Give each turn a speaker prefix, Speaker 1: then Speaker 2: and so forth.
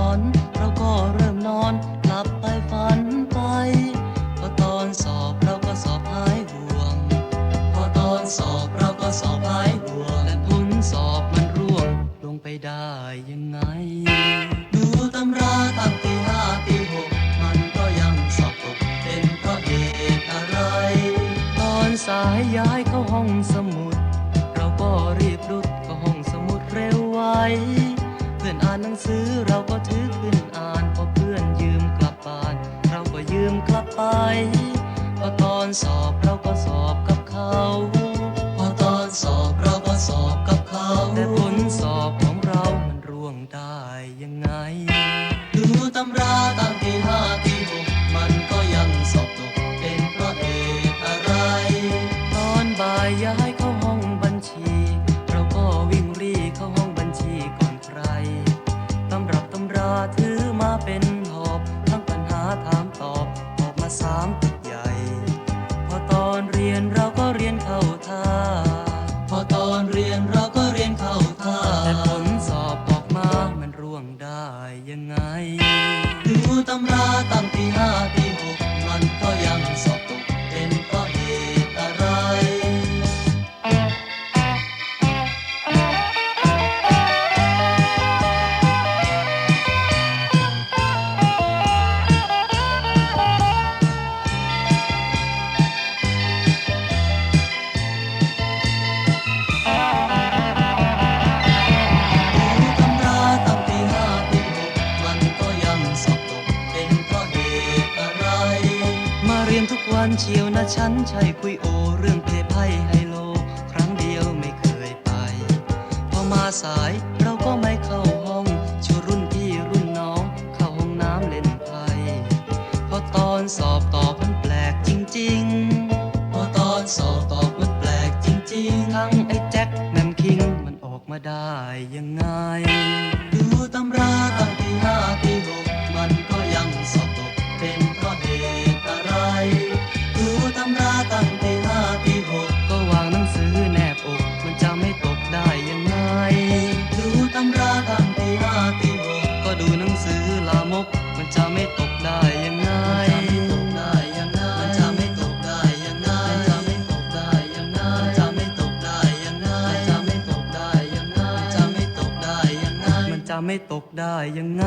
Speaker 1: อนเราก็เริ่มนอนหลับไปฝันไป พอตอนสอบเราก็สอบหายห่วง พอตอนสอบเราก็สอบหายห่วงและผลสอบมันร่วงลงไปได้ยังไง ดูตำราตั้งตีห้าตีหกมันก็ยังสอบตกเป็นเพราะเหตุอะไร ตอนสายย้ายเข้าห้องสมุด เราก็รีบรุดเข้าห้องสมุดเร็วไว อนอ่านหนังสือเราก็ถือขึ้นอ่านพอเพื่อนยืมกลับบ้าน เราก็ยืมกลับไปพอตอนสอบเราก็สอบกับเขาพอตอนสอบเราก็สอบกับเขาแต่ผลสอบของเรามันร่วงได้ยังไงดูตำราตั้งที่ห้าที่หกมันก็ยังสอบตกเป็นเพราะเหตุอะไร ตอนบ่ายย้าย up in รียนทุกวันเชียวนะฉันใช่คุยโอ เรื่องเพไพ่ไฮโล ครั้งเดียวไม่เคยไป พอมาสายเราก็ไม่เข้าห้องชวนรุ่นพี่รุ่นน้อง เข้าห้องน้ำเล่นไพ่พอตอนสอบตอบมันแปลกจริง ๆ พอตอนสอบตอบมันแปลกจริง ๆ ทั้งไอ้แจ็คแมมคิงมันออกมาได้ยังไง ดูตำราตั้งที่ห้าที ได้ยังไง ดูตำราตามตีห้าตีหกก็ดูหนังสือลามก มันจะไม่ตกได้ยังไงไม่ตกได้ยังไง